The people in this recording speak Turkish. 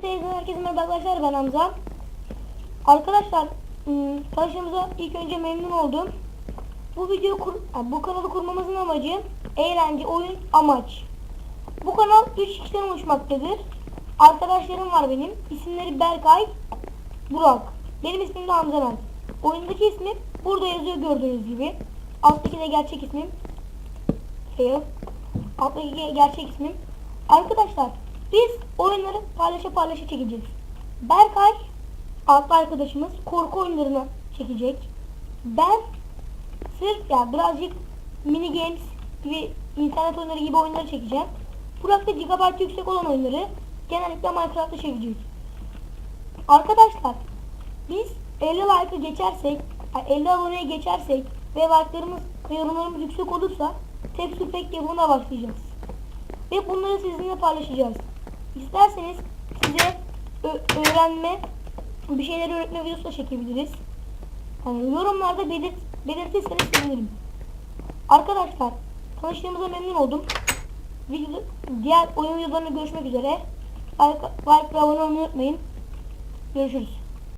Teyze herkese merhaba arkadaşlar ben Hamza. Arkadaşlar ım, tanıştığımıza ilk önce memnun oldum. Bu video kur, bu kanalı kurmamızın amacı eğlence, oyun, amaç. Bu kanal 3 kişiden oluşmaktadır. Arkadaşlarım var benim. İsimleri Berkay, Burak. Benim ismim de Hamza Mert. Oyundaki ismim burada yazıyor gördüğünüz gibi. Alttaki de gerçek ismim. Fail. Alttaki ge- gerçek ismim. Arkadaşlar biz oyunları paylaşa paylaşa çekeceğiz. Berkay adlı arkadaşımız korku oyunlarını çekecek. Ben sırf ya birazcık mini games gibi internet oyunları gibi oyunları çekeceğim. Burak da gigabyte yüksek olan oyunları genellikle Minecraft'ta çekecek. Arkadaşlar 50 like'ı geçersek, yani 50 aboneye geçersek ve like'larımız ve yorumlarımız yüksek olursa Texture Pack yapımına başlayacağız. Ve bunları sizinle paylaşacağız. İsterseniz size öğrenme, bir şeyler öğretme videosu da çekebiliriz. Yani yorumlarda belirt belirtirseniz sevinirim. Arkadaşlar tanıştığımıza memnun oldum. Video, diğer oyun videolarında görüşmek üzere. Like, like ve abone olmayı unutmayın. Görüşürüz.